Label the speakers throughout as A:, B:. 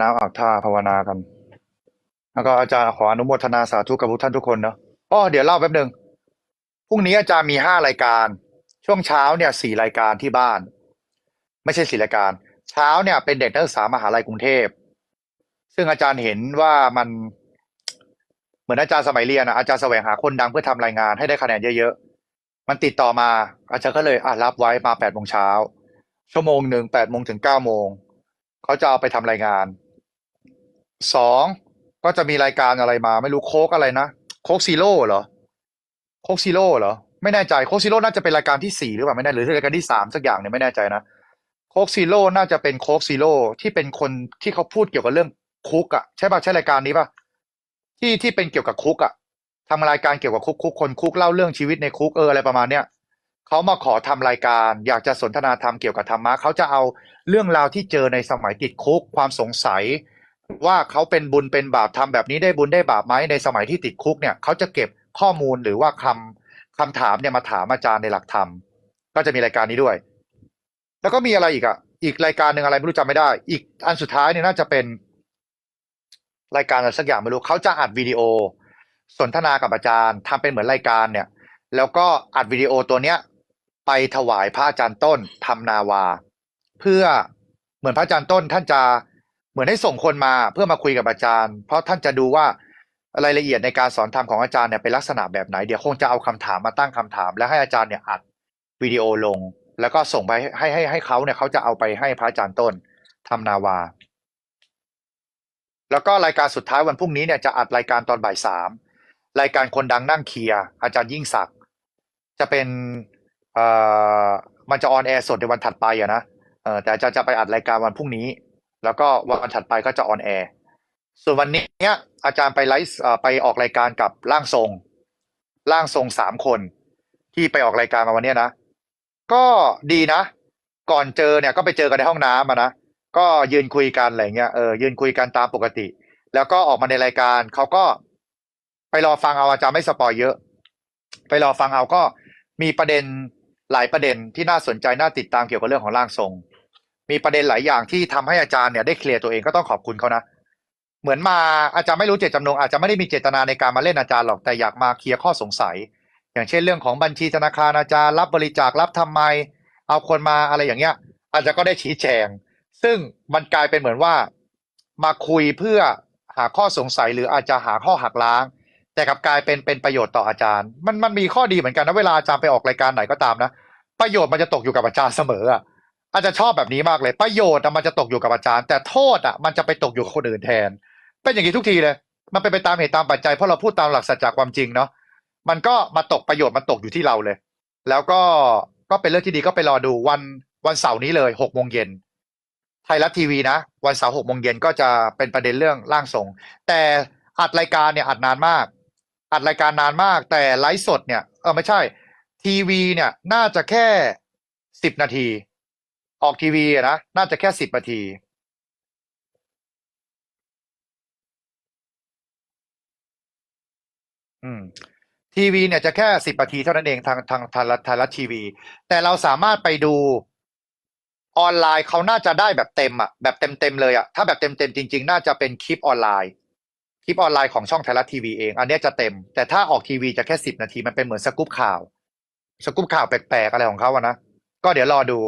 A: น้ำอาบท่าภาวนากัน แล้วก็อาจารย์ขออนุโมทนาสาธุกับทุกท่านทุกคนเนาะอ๋อเดี๋ยวเล่าแป๊บหนึ่งพรุ่งนี้อาจารย์มีห้ารายการ ช่วงเช้าเนี่ยสี่รายการที่บ้าน ไม่ใช่สี่รายการ เช้าเนี่ยเป็นเด็กนักศึกษามหาลัยกรุงเทพ ซึ่งอาจารย์เห็นว่ามันเหมือนอาจารย์สมัยเรียนอะอาจารย์แสวงหาคนดังเพื่อทำรายงานให้ได้คะแนนเยอะๆ มันติดต่อมา อาจารย์ก็เลยอะรับไว้มาแปดโมงเช้าชั่วโมงหนึ่งแปดโมงถึงเก้าโมงเขาจะเอาไปทำรายงาน สองก็จะมีรายการอะไรมา ไม่รู้โค้กอะไรนะ โค้กซีโร่เหรอ โค้กซีโร่เหรอ ไม่แน่ใจโค้กซีโร่น่าจะเป็นรายการที่สี่หรือเปล่าไม่แน่หรือรายการที่สามสักอย่างเนี่ยไม่แน่ใจนะโค้กซีโร่น่าจะเป็นโค้กซีโร่ที่เป็นคนที่เขาพูดเกี่ยวกับเรื่องคุกอะใช่ป่ะใช่รายการนี้ป่ะที่ที่เป็นเกี่ยวกับคุกอะทำรายการเกี่ยวกับคุกคุกคนคุกเล่าเรื่องชีวิตในคุกเอออะไรประมาณเนี้ยเขามาขอทำรายการอยากจะสนทนาธรรมเกี่ยวกับธรรมะเขาจะเอาเรื่องราวที่เจอในสมัยติดคุกความสงสัย ว่าเขาเป็นบุญเป็นบาปทำแบบนี้ได้บุญได้บาปไหมในสมัยที่ติดคุกเนี่ยเขาจะเก็บข้อมูลหรือว่าคำคำถามเนี่ยมาถามอาจารย์ในหลักธรรม ก็จะมีรายการนี้ด้วย แล้วก็มีอะไรอีกอะอีกรายการหนึ่งอะไรไม่รู้จำไม่ได้ อีกอันสุดท้ายเนี่ยน่าจะเป็น รายการอะไรสักอย่างไม่รู้เขาจะอัดวิดีโอ สนทนากับอาจารย์ทำเป็นเหมือนรายการเนี่ย แล้วก็อัดวิดีโอตัวเนี้ย ไปถวายพระอาจารย์ต้นทำนาวา เพื่อเหมือนพระอาจารย์ต้นท่านจะ เหมือนให้ส่งคนมาเพื่อมาคุยกับอาจารย์ เพราะท่านจะดูว่ารายละเอียดในการสอนธรรมของอาจารย์เนี่ยเป็นลักษณะแบบไหน เดี๋ยวคงจะเอาคำถามมาตั้งคำถาม แล้วให้อาจารย์เนี่ยอัดวิดีโอลง แล้วก็ส่งไปให้ให้ให้เขาเนี่ยเขาจะเอาไปให้พระอาจารย์ต้นทำนาวา แล้วก็รายการสุดท้ายวันพรุ่งนี้เนี่ยจะอัดรายการตอนบ่ายสามรายการคนดังนั่งเคลียร์อาจารย์ยิ่งศักดิ์จะเป็นเอ่อมันจะออนแอร์สดในวันถัดไปอะนะเออแต่อาจารย์จะไปอัดรายการวันพรุ่งนี้ แล้วก็วันถัดไปก็จะออนแอร์ส่วนวันนี้เนี่ยอาจารย์ไปไลฟ์อ่อไปออกรายการกับร่างทรง ร่างทรงสามคน ที่ไปออกรายการมาวันนี้นะ ก็ดีนะ ก่อนเจอเนี่ยก็ไปเจอกันในห้องน้ำนะก็ยืนคุยกันอะไรเงี้ยเออยืนคุยกันตามปกติ แล้วก็ออกมาในรายการเขาก็ไปรอฟังเอาอาจารย์ไม่สปอยเยอะ ไปรอฟังเอาก็มีประเด็นหลายประเด็นที่น่าสนใจน่าติดตามเกี่ยวกับเรื่องของร่างทรง มีประเด็นหลายอย่างที่ทำให้อาจารย์เนี่ยได้เคลียร์ตัวเองก็ต้องขอบคุณเขานะเหมือนมาอาจารย์ไม่รู้เจตจำนงอาจจะไม่ได้มีเจตนาในการมาเล่นอาจารย์หรอกแต่อยากมาเคลียร์ข้อสงสัย อย่างเช่นเรื่องของบัญชีธนาคารอาจารย์รับบริจาครับทำไม เอาคนมาอะไรอย่างเงี้ย อาจจะก็ได้ชี้แจง ซึ่งมันกลายเป็นเหมือนว่า มาคุยเพื่อหาข้อสงสัยหรืออาจจะหาข้อหักล้าง แต่กลับกลายเป็นเป็นประโยชน์ต่ออาจารย์ มันมันมีข้อดีเหมือนกันนะเวลาอาจารย์ไปออกรายการไหนก็ตามนะ ประโยชน์มันจะตกอยู่กับอาจารย์เสมออะ อาจจะชอบแบบนี้มากเลย ประโยชน์อะมันจะตกอยู่กับอาจารย์ แต่โทษอะมันจะไปตกอยู่กับคนอื่นแทน เป็นอย่างนี้ทุกทีเลย มันเป็นไปตามเหตุตามปัจจัยเพราะเราพูดตามหลักสัจจะความจริงเนาะมันก็มาตกประโยชน์มันตกอยู่ที่เราเลย แล้วก็ก็เป็นเรื่องที่ดีก็ไปรอดูวันวันเสาร์นี้เลยหกโมงเย็นไทยรัฐทีวีนะ วันเสาร์หกโมงเย็นก็จะเป็นประเด็นเรื่องร่างทรง แต่อัดรายการเนี่ยอัดนานมาก อัดรายการนานมาก แต่ไลฟ์สดเนี่ยเออไม่ใช่ ทีวีเนี่ยน่าจะแค่สิบนาที ออกทีวีอะนะน่าจะแค่สิบนาที อืม ทีวีเนี่ยจะแค่สิบนาทีเท่านั้นเองทางทางทางไทยรัฐทีวี แต่เราสามารถไปดูออนไลน์เขาน่าจะได้แบบเต็มอะแบบเต็มเต็มเลยอะถ้าแบบเต็มเต็มจริง ๆ น่าจะเป็นคลิปออนไลน์ คลิปออนไลน์ของช่องไทยรัฐทีวีเอง อันนี้จะเต็ม แต่ถ้าออกทีวีจะแค่สิบนาทีมันเป็นเหมือนสกู๊ปข่าว สกู๊ปข่าวแปลกๆอะไรของเขาอะนะก็เดี๋ยวรอดู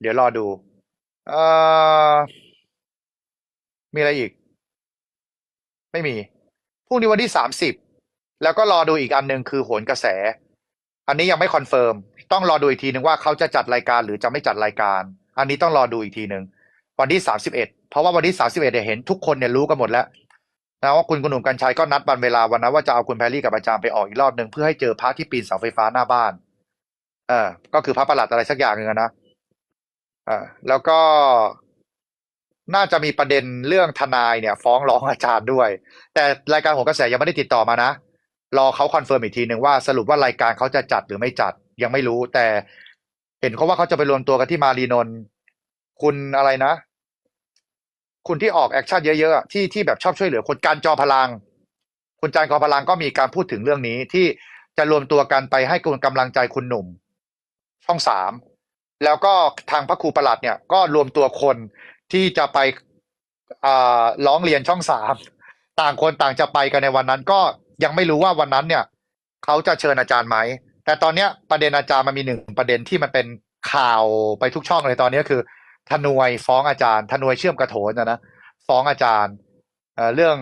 A: เดี๋ยวรอดู เอ่อ มีอะไรอีก ไม่มี พรุ่งนี้วันที่สามสิบ แล้วก็รอดูอีกอันหนึ่งคือโหนกระแส อันนี้ยังไม่คอนเฟิร์ม ต้องรอดูอีกทีหนึ่งว่าเขาจะจัดรายการหรือจะไม่จัดรายการ อันนี้ต้องรอดูอีกทีหนึ่ง วันที่สามสิบเอ็ด เพราะว่าวันที่สามสิบเอ็ดเนี่ยเห็นทุกคนเนี่ยรู้กันหมดแล้วนะว่าคุณคุณหนุ่มกัญชัยก็นัดวันเวลาวันนั้นว่าจะเอาคุณแพรรี่กับอาจารย์ไปออกอีกรอบหนึ่งเพื่อให้เจอพระที่ปีนเสาไฟฟ้าหน้าบ้าน เออ ก็คือพระประหลัดอะไรสักอย่างหนึ่งนะ อ่าแล้วก็น่าจะมีประเด็นเรื่องทนายเนี่ย ฟ้องร้องอาจารย์ด้วย แต่รายการโหนกระแสยังไม่ได้ติดต่อมานะ รอเขาคอนเฟิร์มอีกทีหนึ่งว่าสรุปว่ารายการเขาจะจัดหรือไม่จัดยังไม่รู้ แต่เห็นเขาว่าเขาจะไปรวมตัวกันที่มารีนนท์คุณอะไรนะ คุณที่ออกแอคชั่นเยอะๆที่ที่แบบชอบช่วยเหลือคนการจอพลัง คุณจานกอพลังก็มีการพูดถึงเรื่องนี้ที่จะรวมตัวกันไปให้กำลังใจคุณหนุ่ม ช่องสาม แล้วก็ทางพระครูประหลัดเนี่ยก็รวมตัวคนที่จะไปร้องเรียนช่องสามต่างคนต่างจะไปกันในวันนั้น ก็ยังไม่รู้ว่าวันนั้นเนี่ยเขาจะเชิญอาจารย์ไหม แต่ตอนเนี้ยประเด็นอาจารย์มันมีหนึ่งประเด็นที่มันเป็นข่าวไปทุกช่องเลยตอนนี้คือทนวยฟ้องอาจารย์ทนวยเชื่อมกระโถนนะนะฟ้องอาจารย์เรื่อง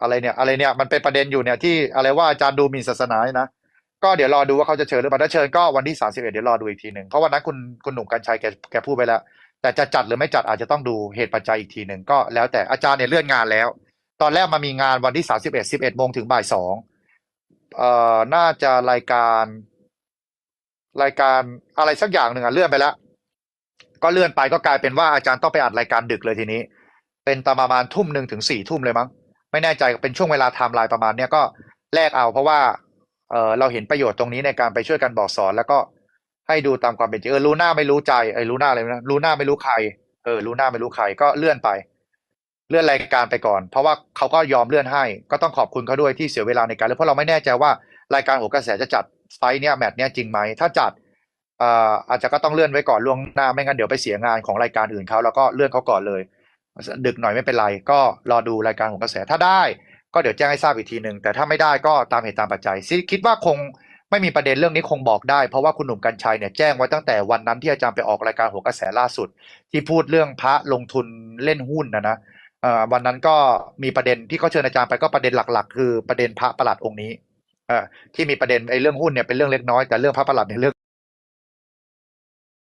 A: อะไรเนี่ยอะไรเนี่ยมันเป็นประเด็นอยู่เนี่ยที่อะไรว่าอาจารย์ดูหมิ่นศาสนาเนี่ยนะ ก็เดี๋ยวรอดูว่าเขาจะเชิญหรือเปล่าถ้าเชิญก็วันที่สามสิบเอ็ดเดี๋ยวรอดูอีกทีหนึ่งเพราะวันนั้นคุณคุณหนุ่มกัญชัยแกแกพูดไปแล้ว แต่จะจัดหรือไม่จัดอาจจะต้องดูเหตุปัจจัยอีกทีหนึ่งก็แล้วแต่อาจารย์เนี่ยเลื่อนงานแล้ว ตอนแรกมามีงานวันที่สามสิบเอ็ดสิบเอ็ดโมงถึงบ่ายสองเอ่อน่าจะรายการ รายการอะไรสักอย่างหนึ่งอะเลื่อนไปแล้วก็เลื่อนไปก็กลายเป็นว่าอาจารย์ต้องไปอัดรายการดึกเลยทีนี้ เป็นตอนประมาณทุ่มหนึ่งถึงสี่ทุ่มเลยมั้งไม่แน่ใจเป็นช่วงเวลาไทม์ไลน์ประมาณเนี้ยก็แลกเอาเพราะว่า เออเราเห็นประโยชน์ตรงนี้ในการไปช่วยกันบอกสอน แล้วก็ให้ดูตามความเป็นจริงเออรู้หน้าไม่รู้ใจไอ้ยรู้หน้าอะไรนะรู้หน้าไม่รู้ใครเออรู้หน้าไม่รู้ใครก็เลื่อนไป เลื่อนรายการไปก่อน เพราะว่าเขาก็ยอมเลื่อนให้ ก็ต้องขอบคุณเขาด้วยที่เสียเวลาในการเลื่อนเพราะเราไม่แน่ใจว่ารายการหัวกระแสจะจัดไฟเนี่ยแมตช์เนี่ยจริงไหมถ้าจัดเอ่ออาจจะก็ต้องเลื่อนไว้ก่อนล่วงหน้าไม่งั้นเดี๋ยวไปเสียงานของรายการอื่นเขาแล้วก็เลื่อนเขาก่อนเลย ดึกหน่อยไม่เป็นไร ก็รอดูรายการของกระแสถ้าได้ ก็เดี๋ยวแจ้งให้ทราบอีกทีหนึ่งแต่ถ้าไม่ได้ก็ตามเหตุตามปัจจัยซิคิดว่าคงไม่มีประเด็นเรื่องนี้คงบอกได้ เพราะว่าคุณหนุ่มกัญชัยเนี่ยแจ้งไว้ตั้งแต่วันนั้นที่อาจารย์ไปออกรายการหัวกระแสล่าสุด ที่พูดเรื่องพระลงทุนเล่นหุ้นนะนะวันนั้นก็มีประเด็นที่เขาเชิญอาจารย์ไปก็ประเด็นหลัก ๆ คือประเด็นพระประหลัดองค์นี้ที่มีประเด็นไอ้เรื่องหุ้นเนี่ยเป็นเรื่องเล็กน้อยแต่เรื่องพระประหลัดเนี่ยเรื่อง